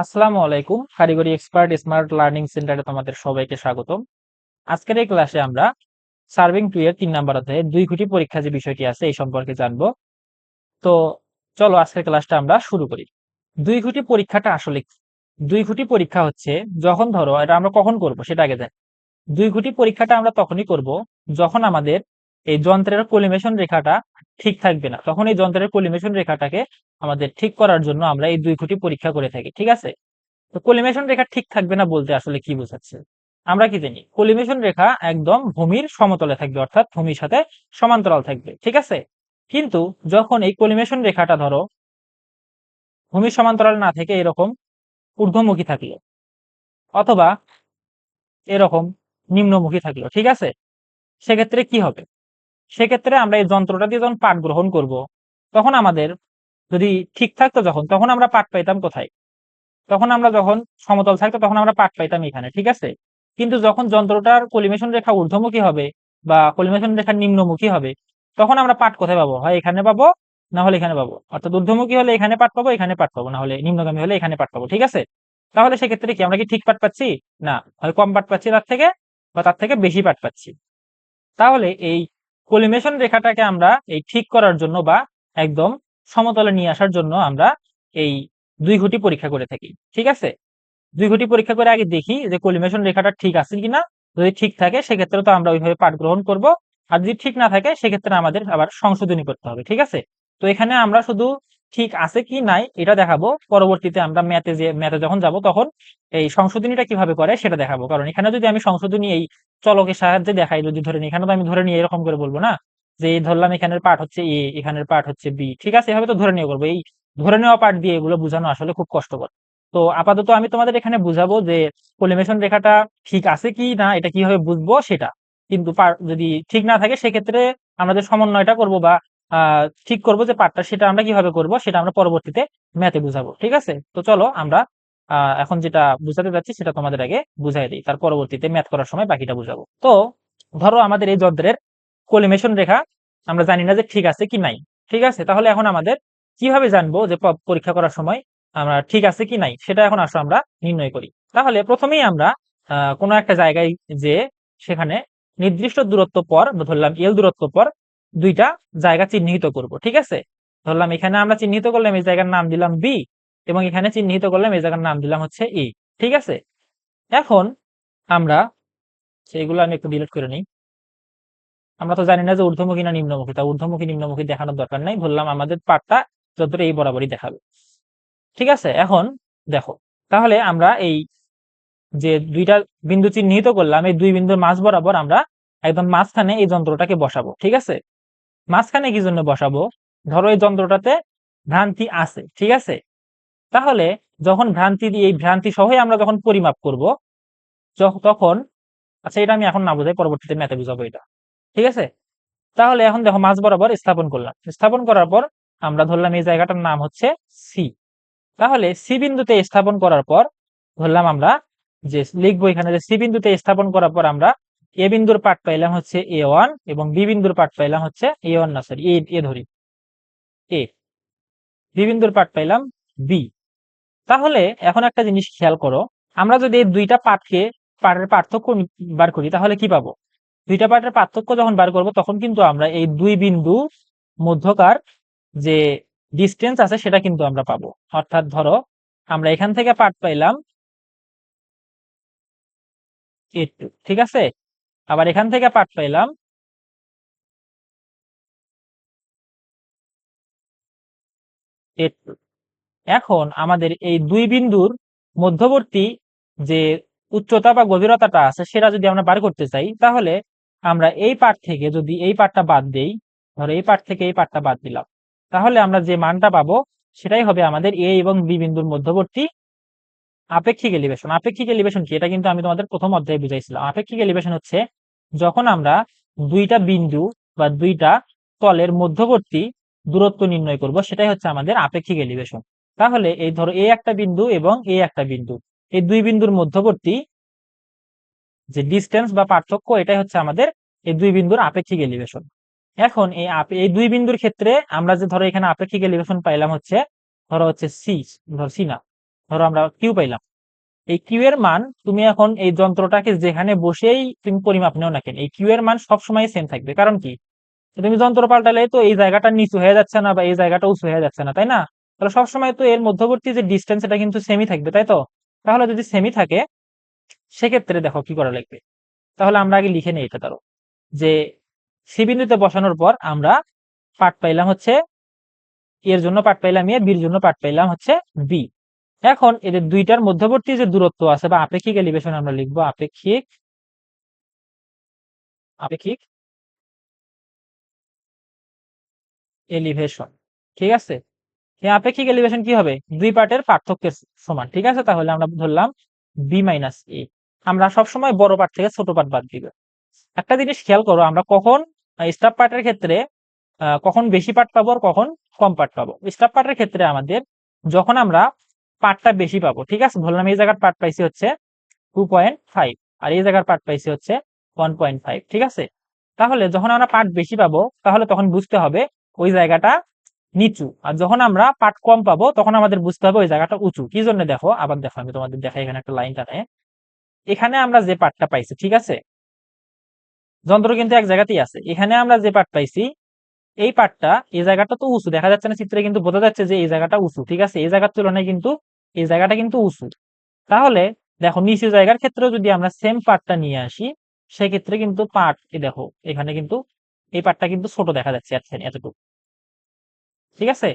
আসসালামু আলাইকুম, কারিগরি এক্সপার্ট স্মার্ট লার্নিং সেন্টারে তোমাদের সবাইকে স্বাগতম। আজকের এই ক্লাসে আমরা সার্ভিং টু এর তিন নাম্বার অধ্যায়ে দুই খুঁটি পরীক্ষা যে বিষয়টি আছে এই সম্পর্কে জানব। তো চলো আজকের ক্লাসটা আমরা শুরু করি। দুই খুঁটি পরীক্ষাটা আসলে কি? দুই খুঁটি পরীক্ষা হচ্ছে যখন ধরো, এটা আমরা কখন করব সেটা আগে দেখ। দুই খুঁটি পরীক্ষাটা আমরা তখনই করব যখন আমাদের এই যন্ত্রের কলিমেশন রেখাটা ঠিক থাকবে না। তখন এই যন্ত্রের কলিমেশন রেখাটাকে আমাদের ঠিক করার জন্য আমরা এই দুই খুঁটি পরীক্ষা করে থাকি, ঠিক আছে? তো কলিমেশন রেখা ঠিক থাকবে না বলতে আসলে কি বোঝাচ্ছে? আমরা কি জানি? কলিমেশন রেখা একদম ভূমির সমতলে থাকবে, অর্থাৎ ভূমির সাথে সমান্তরাল থাকবে, ঠিক আছে? কিন্তু যখন এই কলিমেশন রেখাটা ধরো ভূমির সমান্তরাল না থেকে এরকম ঊর্ধ্বমুখী থাকল, অথবা এরকম নিম্নমুখী থাকল, ঠিক আছে? সেক্ষেত্রে কি হবে? সেক্ষেত্রে আমরা এই যন্ত্রটা দিয়ে যখন পাঠ গ্রহণ করব, তখন আমাদের যদি ঠিক থাকতো যখন, তখন আমরা পাঠ পাইতাম কোথায়? তখন আমরা যখন সমতল থাকতো, তখন আমরা পাঠ পাইতাম এখানে, ঠিক আছে? কিন্তু যখন যন্ত্রটার কলিমেশন রেখা ঊর্ধ্বমুখী হবে বা কলিমেশন রেখা নিম্নমুখী হবে, তখন আমরা পাঠ কোথায় পাবো? হয় এখানে পাবো, না হলে এখানে পাবো? অর্থাৎ ঊর্ধ্বমুখী হলে এখানে পাঠ পাবো, এখানে পাঠ পাবো, না হলে নিম্নগামী হলে এখানে পাঠ পাবো, ঠিক আছে? তাহলে সেক্ষেত্রে কি, আমরা কি ঠিক পাঠ পাচ্ছি? না, হয় কম পাঠ পাচ্ছি তার থেকে বা তার থেকে বেশি পাঠ পাচ্ছি। তাহলে এই কলিমেশন রেখাটাকে আমরা এই ঠিক করার জন্য বা একদম সমতলে নিয়ে আসার জন্য আমরা এই দুই ঘটি পরীক্ষা করে থাকি, ঠিক আছে? দুই ঘটি পরীক্ষা করে আগে দেখি যে কলিমেশন রেখাটা ঠিক আছে কিনা। যদি ঠিক থাকে, সেক্ষেত্রে তো আমরা ওইভাবে পাঠ গ্রহণ করব। আর যদি ঠিক না থাকে, সেক্ষেত্রে আমাদের আবার সংশোধনী করতে হবে, ঠিক আছে? তো এখানে আমরা শুধু ঠিক আছে কি নাই, এটা দেখাবো। পরবর্তীতে আমরা ম্যাথে যে, ম্যাথে যখন যাব তখন এই সংশোধনীটা কীভাবে করে সেটা দেখাবো। কারণ এখানে যদি আমি সংশোধনী এই চলকের সাহায্যে দেখাই, যদি ধরে নিই এখানে তো আমি ধরে নিয়ে এরকম করে বলব না, যে ধরলাম এখানের পাঠ হচ্ছে এ এখানের পাঠ হচ্ছে বি ঠিক আছে? এভাবে তো ধরে নিয়ে করব। এই ধরে নেওয়া পাঠ দিয়ে এগুলো বোঝানো আসলে খুব কষ্টকর। তো আপাতত আমি তোমাদের এখানে বুঝাবো যে পলিমেশন রেখাটা ঠিক আছে কি না, এটা কীভাবে বুঝব সেটা। কিন্তু যদি ঠিক না থাকে, সেক্ষেত্রে আমরা যে সমন্বয়টা করব বা ঠিক করব যে পাঠটা সেটা আমরা কীভাবে করব, সেটা আমরা পরবর্তীতে ম্যাথে বুঝাবো, ঠিক আছে? তো চলো আমরা এখন যেটা বুঝাতে যাচ্ছি সেটা তোমাদের আগে বুঝাই দিই, তার পরবর্তীতে ম্যাথ করার সময় বাকিটা বুঝাবো। তো ধরো আমাদের এই যন্ত্রের কলিমেশন রেখা আমরা জানি না যে ঠিক আছে কি নাই, ঠিক আছে? তাহলে এখন আমাদের কীভাবে জানব যে পরীক্ষা করার সময় আমরা ঠিক আছে কি নাই, সেটা এখন আসলে আমরা নির্ণয় করি। তাহলে প্রথমেই আমরা কোনো একটা জায়গায় যে সেখানে নির্দিষ্ট দূরত্ব পর, ধরলাম এল দূরত্ব পর দুইটা জায়গা চিহ্নিত করব, ঠিক আছে? ধরলাম এখানে আমরা চিহ্নিত করলাম এই জায়গার নাম দিলাম বি এবং এখানে চিহ্নিত করলাম এই জায়গার নাম দিলাম হচ্ছে ই ঠিক আছে? এখন আমরা সেগুলো আমি একটু ডিলিট করে নিই। আমরা তো জানি না যে ঊর্ধ্বমুখী না নিম্নমুখী, তা ঊর্ধ্বমুখী নিম্নমুখী দেখানোর দরকার নাই। বললাম আমাদের পাটটা যতটা এই বরাবরই দেখাবে, ঠিক আছে? এখন দেখো, তাহলে আমরা এই যে দুইটা বিন্দু চিহ্নিত করলাম, এই দুই বিন্দুর মাঝ বরাবর আমরা একদম মাঝখানে এই যন্ত্রটাকে বসাবো, ঠিক আছে? মাঝখানে কি জন্য বসাবো? ধরো এই যন্ত্রটাতে ভ্রান্তি আছে, ঠিক আছে? তাহলে যখন ভ্রান্তি এই ভ্রান্তি সহই আমরা যখন পরিমাপ করব তখন আচ্ছা এটা আমি এখন না বোঝাই, পরবর্তীতে ম্যাথে বুঝাবো এটা, ঠিক আছে? তাহলে এখন দেখো মাঝ বরাবর স্থাপন করলাম, স্থাপন করার পর আমরা ধরলাম এই জায়গাটার নাম হচ্ছে সি তাহলে সি বিন্দুতে স্থাপন করার পর ধরলাম আমরা যে, লিখব এখানে যে সি বিন্দুতে স্থাপন করার পর আমরা এ বিন্দুর পাট পাইলাম হচ্ছে এ ওয়ান এবং বি বিন্দুর পাট পাইলাম হচ্ছে এ ওয়ান না সরি এ ধরি। এ, বি বিন্দুর পাট পাইলাম বি। তাহলে এখন একটা জিনিস খেয়াল করো, আমরা যদি এই দুইটা পাঠকে পাঠের পার্থক্য বার করি, তাহলে কি পাবো? দুইটা পাঠের পার্থক্য যখন বার করব, তখন কিন্তু আমরা এই দুই বিন্দু মধ্যকার যে ডিস্টেন্স আছে, সেটা কিন্তু আমরা পাবো। অর্থাৎ ধরো, আমরা এখান থেকে পাঠ পাইলাম এ ঠিক আছে? আবার এখান থেকে পাঠ পাইলাম। এখন আমাদের এই দুই বিন্দুর মধ্যবর্তী যে উচ্চতা বা গভীরতাটা আছে, সেটা যদি আমরা বার করতে চাই, তাহলে আমরা এই পাঠ থেকে যদি এই পাঠটা বাদ দেই, ধরো এই পাঠ থেকে এই পাঠটা বাদ দিলাম, তাহলে আমরা যে মানটা পাবো, সেটাই হবে আমাদের এ এবং বি বিন্দুর মধ্যবর্তী আপেক্ষিক এলিভেশন আপেক্ষিক এলিভেশন কি? এটা কিন্তু আমি তোমাদের প্রথম অধ্যায়ে বুঝাইছিলাম। আপেক্ষিক এলিভেশন হচ্ছে যখন আমরা দুইটা বিন্দু বা দুইটা তলের মধ্যবর্তী দূরত্ব নির্ণয় করব, সেটাই হচ্ছে আমাদের আপেক্ষিক এলিভেশন তাহলে এই ধরো এ একটা বিন্দু এবং এ একটা বিন্দু। এই দুই বিন্দুর মধ্যবর্তী যে ডিস্টেন্স বা পার্থক্য, এটাই হচ্ছে আমাদের এই দুই বিন্দুর আপেক্ষিক এলিভেশন এখন এই এই দুই বিন্দুর ক্ষেত্রে আমরা যে ধরো এখানে আপেক্ষিক এলিভেশন পাইলাম হচ্ছে, ধরো হচ্ছে সি ধর সি না, ধরো আমরা কিউ পাইলাম। এই কিউ এর মান তুমি এখন এই যন্ত্রটাকে যেখানে বসেই তুমি পরিমাপ নেও না কেন, এই কিউ এর মান সবসময় সেম থাকবে। কারণ কি? তুমি যন্ত্র পাল্টালে তো এই জায়গাটা নিচু হয়ে যাচ্ছে না বা এই জায়গাটা উঁচু হয়ে যাচ্ছে না, তাই না? তাহলে সবসময় তো এর মধ্যবর্তী যে ডিস্টেন্স এটা কিন্তু সেমই থাকবে, তাই তো? তাহলে যদি সেমই থাকে, সেক্ষেত্রে দেখো কি করা লাগবে। তাহলে আমরা আগে লিখে নিই এটা, ধরো। যে সি বিন্দুতে বসানোর পর আমরা পাট পাইলাম হচ্ছে এর জন্য পাট পাইলাম এ বির জন্য পাট পাইলাম হচ্ছে বি এখন এদের দুইটার মধ্যবর্তী যে দূরত্ব আছে বা আপেক্ষিক এলিভেশন আমরা লিখব, আপেক্ষিক আপেক্ষিক এলিভেশন ঠিক আছে? আপেক্ষিক এলিভেশন কি হবে? দুই পার্টের পার্থক্যের সমান, ঠিক আছে? তাহলে আমরা ধরলাম বি মাইনাস এ আমরা সবসময় বড় পার্ট থেকে ছোট পার্ট বাদ দিব। একটা জিনিস খেয়াল করো, আমরা কখন স্টাফ পার্টের ক্ষেত্রে কখন বেশি পার্ট পাবো আর কখন কম পার্ট পাবো। স্টাফ পার্টের ক্ষেত্রে আমাদের, যখন আমরা পার্টটা বেশি পাবো, ঠিক আছে? ধরলাম এই জায়গার পার্ট পাইছি হচ্ছে টু পয়েন্ট ফাইভ আর এই জায়গার পার্ট পাইছি হচ্ছে ওয়ান পয়েন্ট ফাইভ ঠিক আছে? তাহলে যখন আমরা পার্ট বেশি পাবো, তাহলে তখন বুঝতে হবে ওই জায়গাটা নিচু, আর যখন আমরা পাট কম পাবো, তখন আমাদের বুঝতে হবে ওই জায়গাটা উঁচু। কি জন্য দেখো? আবার দেখো, আমি তোমাদের দেখাই এখানে একটা লাইন টানে। এখানে আমরা যে পাটটা পাইছি, ঠিক আছে? যন্ত্র কিন্তু এক জায়গাতেই আছে। এখানে আমরা যে পাট পাইছি, এই পাটটা এই জায়গাটা তো উঁচু, দেখা যাচ্ছে না চিত্রে, কিন্তু বোঝা যাচ্ছে যে এই জায়গাটা উঁচু, ঠিক আছে? এই জায়গার তুলনায় কিন্তু এই জায়গাটা কিন্তু উঁচু। তাহলে দেখো নিচু জায়গার ক্ষেত্রে যদি আমরা সেম পাটটা নিয়ে আসি, সেক্ষেত্রে কিন্তু পাট দেখো, এখানে কিন্তু এই পাটটা কিন্তু ছোট দেখা যাচ্ছে এতটুকু। ঠিক আছে?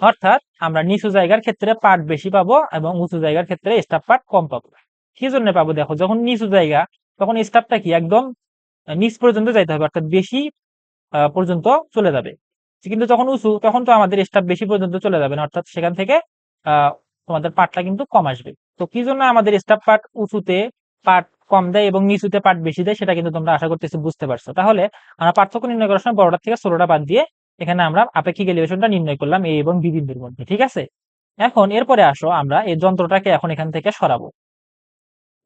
অর্থাৎ আমরা নিচু জায়গার ক্ষেত্রে পাট বেশি পাবো এবং উঁচু জায়গার ক্ষেত্রে স্টাফ পাট কম পাবো। কি জন্য পাবো দেখো? যখন নিচু জায়গা, তখন স্টাফটা কি? একদম নিচ পর্যন্ত যাইতে হবে, অর্থাৎ বেশি পর্যন্ত চলে যাবে। কিন্তু যখন উঁচু, তখন তো আমাদের স্টাফ বেশি পর্যন্ত চলে যাবে না। অর্থাৎ সেখান থেকে তোমাদের পাটটা কিন্তু কম আসবে। তো কি জন্য আমাদের স্টাফ পাট উঁচুতে পাট কম দেয় এবং নিচুতে পাট বেশি দেয় সেটা কিন্তু তোমরা আশা করতেছি বুঝতে পারছ। তাহলে আমরা পার্থক্য নির্ণয় করার সময় বড়টা থেকে ষোলোটা বাদ দিয়ে এখানে আমরা আপেক্ষিক এলিভেশনটা নির্ণয় করলাম এ এবং বি বিন্দুর মধ্যে, ঠিক আছে? এখন এরপরে আসো আমরা এই যন্ত্রটাকে এখন এখান থেকে সরাবো।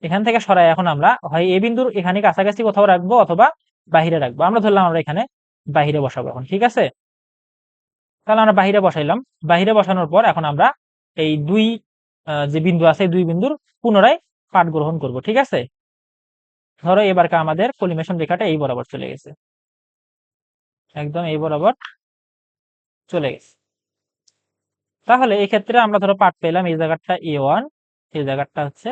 এখান থেকে সরাই এখন আমরা হয় এ বিন্দুর এখানে কাছাকাছি কোথাও রাখব অথবা বাহিরে রাখব। আমরা ধরলাম আমরা এখানে বাহিরে বসাবো এখন, ঠিক আছে? তাহলে আমরা বাহিরে বসাইলাম। বাহিরে বসানোর পর এখন আমরা এই দুই যে বিন্দু আছে দুই বিন্দুর পুনরায় পাঠ গ্রহণ করব, ঠিক আছে? ধরো এবারকে আমাদের কলিমেশন রেখাটা এই বরাবর চলে গেছে। একদম এই বরাবর চলে গেছে। তাহলে এই ক্ষেত্রে আমরা ধরো পাঠ পেলাম এই জায়গাটা এ ওয়ান এই জায়গাটা হচ্ছে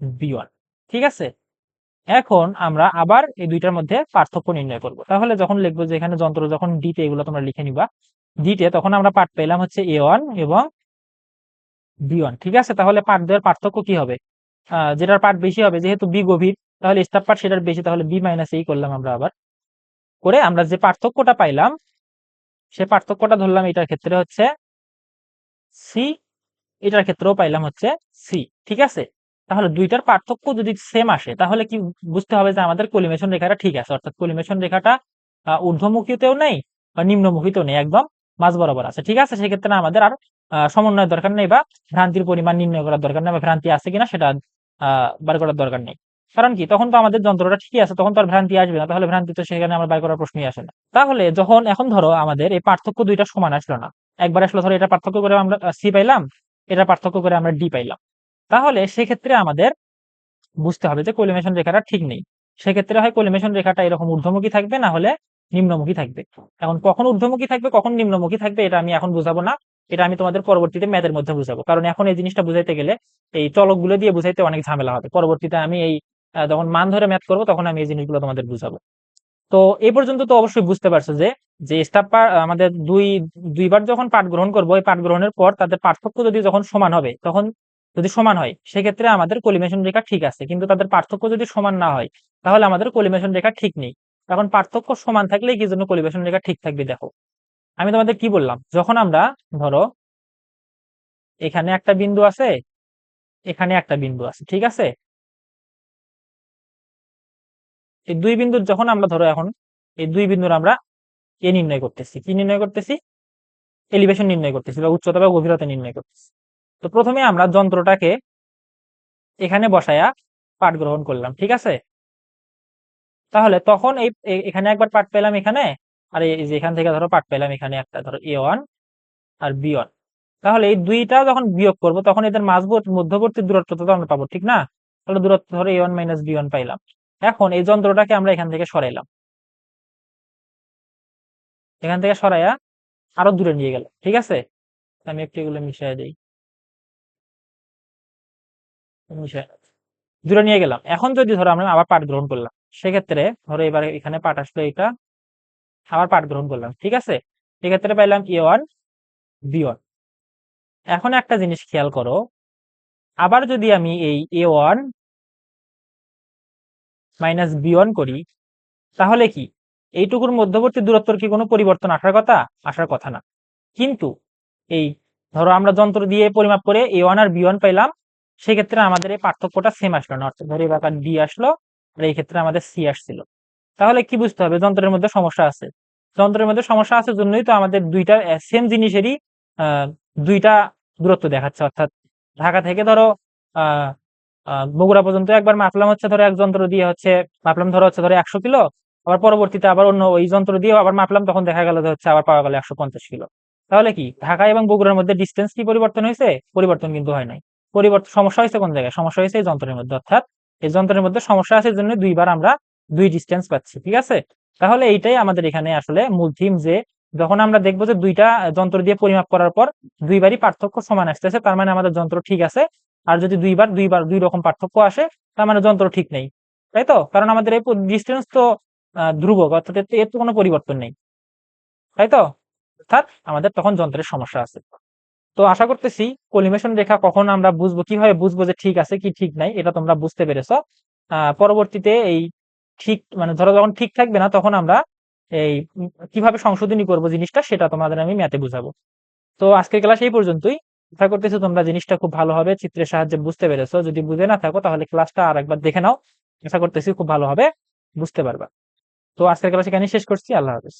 বি ওয়ান ঠিক আছে? এখন আমরা আবার এই দুইটার মধ্যে পার্থক্য নির্ণয় করব। তাহলে যখন লিখব যে এখানে যন্ত্র যখন ডিতে এগুলো তোমরা লিখে নিবা ডিতে তখন আমরা পাঠ পেলাম হচ্ছে এ ওয়ান এবং বি ঠিক আছে? তাহলে পাঠ দেওয়ার পার্থক্য কি হবে? যেটার পাঠ বেশি হবে, যেহেতু বি গভীর, তাহলে স্টাফ পাঠ সেটার বেশি, তাহলে বি মাইনাস এই করলাম আমরা আবার। করে আমরা যে পার্থক্যটা পাইলাম, সে পার্থক্যটা ধরলাম এটার ক্ষেত্রে হচ্ছে সি এটার ক্ষেত্রেও পাইলাম হচ্ছে সি ঠিক আছে? তাহলে দুইটার পার্থক্য যদি সেম আসে, তাহলে কি বুঝতে হবে যে আমাদের কলিমেশন রেখাটা ঠিক আছে? অর্থাৎ কলিমেশন রেখাটা ঊর্ধ্বমুখীতেও নেই বা নিম্নমুখীতেও নেই, একদম মাঝ বরাবর আছে। ঠিক আছে? সেক্ষেত্রে আমাদের আর সমন্বয়ের দরকার নেই বা ভ্রান্তির পরিমাণ নির্ণয় করার দরকার নেই বা ভ্রান্তি আছে কিনা সেটা বার করার দরকার নেই। কারণ কি? তখন তো আমাদের যন্ত্রটা ঠিকই আছে, তখন তো আর ভ্রান্তি আসবে না। তাহলে ভ্রান্তি তো সেখানে আমার বার করার প্রশ্নই আসে না। তাহলে যখন, এখন ধরো আমাদের এই পার্থক্য দুইটা সমান আসলো না। একবার আসলো, ধরো এটা পার্থক্য করে আমরা সি পাইলাম, এটা পার্থক্য করে আমরা ডি পাইলাম। তাহলে সেক্ষেত্রে আমাদের বুঝতে হবে যে কোলিমেশন রেখাটা ঠিক নেই। সেক্ষেত্রে হয় কোলিমেশন রেখাটা এরকম ঊর্ধ্বমুখী থাকবে, না হলে নিম্নমুখী থাকবে। এখন কখন ঊর্ধ্বমুখী থাকবে, কখন নিম্নমুখী থাকবে, এটা আমি এখন বুঝাবো না। এটা আমি তোমাদের পরবর্তীতে ম্যাথের মধ্যে বুঝাবো। কারণ এখন এই জিনিসটা বুঝাইতে গেলে এই চলকগুলো দিয়ে বুঝাইতে অনেক ঝামেলা হবে। পরবর্তীতে আমি এই যখন মান ধরে ম্যাথ করব তখন আমি এই জিনিসগুলো তোমাদের বুঝাবো। তো এই পর্যন্ত তো অবশ্যই বুঝতে পারছ যে যে স্টাফ আমাদের দুই, দুইবার যখন পাঠ গ্রহণ করব, এই পাঠ গ্রহণের পর তাদের পার্থক্য যদি যখন সমান হবে, তখন যদি সমান হয়, সেক্ষেত্রে আমাদের কলিমেশন রেখা ঠিক আছে। কিন্তু তাদের পার্থক্য যদি সমান না হয়, তাহলে আমাদের কলিমেশন রেখা ঠিক নেই। তখন পার্থক্য সমান থাকলে কি জন্য কলিমেশন রেখা ঠিক থাকবে দেখো। আমি তোমাদের কি বললাম? যখন আমরা, ধরো, এখানে একটা বিন্দু আছে, এখানে একটা বিন্দু আছে, ঠিক আছে? এই দুই বিন্দুর যখন আমরা, ধরো এখন, এই দুই বিন্দুর আমরা এ নির্ণয় করতেছি। কি নির্ণয় করতেছি? এলিভেশন নির্ণয় করতেছি বা উচ্চতা বা গভীরতা নির্ণয় করতেছি। তো প্রথমে আমরা যন্ত্রটাকে এখানে বসায়া পাঠ গ্রহণ করলাম, ঠিক আছে? তাহলে তখন এই এখানে একবার পাঠ পেলাম এখানে আর এই যে এখান থেকে ধরো পাঠ পেলাম এখানে একটা, ধরো এ ওয়ান আর বি ওয়ান। তাহলে এই দুইটা যখন বিয়োগ করব, তখন এদের মাঝবর্তী, মধ্যবর্তী দূরত্ব তো আমরা পাবো, ঠিক না? তাহলে দূরত্ব ধরো A one minus B one পাইলাম। এখন এই যন্ত্রটাকে আমরা এখান থেকে সরাইলাম। এখান থেকে সরাইয়া আরও দূরে নিয়ে গেল ঠিক আছে? আমি একটু এগুলো মিশিয়ে দিই। মিশিয়ে দূরে নিয়ে গেলাম। এখন যদি ধরো আমরা আবার পাঠ গ্রহণ করলাম, সেক্ষেত্রে ধরো এবার এখানে পাঠ আসলো এটা আবার পাঠ গ্রহণ করলাম, ঠিক আছে? সেক্ষেত্রে পাইলাম এ ওয়ান বি ওয়ান এখন একটা জিনিস খেয়াল করো, আবার যদি আমি এই A one minus B one করি, তাহলে কি? এইটুকুর মধ্যবর্তী দূরত্বর কি কোনো পরিবর্তন আসার কথা? আসার কথা না। কিন্তু এই ধরো আমরা যন্ত্র দিয়ে পরিমাপ করে এ ওয়ান আর বি ওয়ান পাইলাম, সেক্ষেত্রে আমাদের এই পার্থক্যটা সেম আসলো না। অর্থাৎ ধরো এবার ডি আসলো, আর এই ক্ষেত্রে আমাদের সি আসছিল। তাহলে কি বুঝতে হবে? যন্ত্রের মধ্যে সমস্যা আছে। যন্ত্রের মধ্যে সমস্যা আছে জন্যই তো আমাদের দুইটা সেম জিনিসেরই দুইটা দূরত্ব দেখাচ্ছে। অর্থাৎ ঢাকা থেকে ধরো বগুড়া পর্যন্ত একবার মাপলাম হচ্ছে ধরো এক যন্ত্র দিয়ে হচ্ছে, মাপলাম ধরো হচ্ছে ধরো একশো কিলো, আবার পরবর্তীতে আবার অন্য ওই যন্ত্র দিয়ে আবার মাপলাম, তখন দেখা গেল হচ্ছে আবার পাওয়া গেল একশো পঞ্চাশ কিলো। তাহলে কি? ঢাকা এবং বগুড়ার মধ্যে ডিস্টেন্স কি পরিবর্তন হয়েছে? পরিবর্তন কিন্তু হয় নাই। পরিবর্তন সমস্যা হয়েছে কোন জায়গায়? সমস্যা হয়েছে এই যন্ত্রের মধ্যে। অর্থাৎ এই যন্ত্রের মধ্যে সমস্যা আছে জন্য দুইবার আমরা দুই ডিস্টেন্স পাচ্ছি, ঠিক আছে? তাহলে এইটাই আমাদের এখানে আসলে মূল থিম যে, যখন আমরা দেখব যে দুইটা যন্ত্র দিয়ে পরিমাপ করার পর দুইবারই পার্থক্য সমান আসতেছে, তার মানে আমাদের যন্ত্র ঠিক আছে। আর যদি দুইবার দুইবার, দুই রকম পার্থক্য আসে, তার মানে যন্ত্র ঠিক নেই, তাই তো? কারণ আমাদের এই ডিস্টেন্স তো ধ্রুবক, অর্থাৎ এর তো- কোনো পরিবর্তন নেই, তাই তো? অর্থাৎ আমাদের তখন যন্ত্রের সমস্যা আছে। তো আশা করতেছি কলিমেশন রেখা কখন আমরা বুঝব, কীভাবে বুঝব যে ঠিক আছে, কি ঠিক নাই, এটা তোমরা বুঝতে পেরেছ। পরবর্তীতে এই ঠিক মানে ধরো যখন ঠিক থাকবে না, তখন আমরা এই কীভাবে সংশোধনী করব জিনিসটা, সেটা তোমাদের আমি ম্যাথে বুঝাবো। তো আজকের ক্লাস এই পর্যন্তই। আশা করতেছি তোমরা জিনিসটা খুব ভালোভাবে চিত্রের সাহায্যে বুঝতে পেরেছ। যদি বুঝে না থাকো, তাহলে ক্লাসটা আর একবার দেখে নাও। আশা করতেছি খুব ভালোভাবে বুঝতে পারবা। তো আজকের ক্লাস এখানে শেষ করছি, আল্লাহ হাফেজ।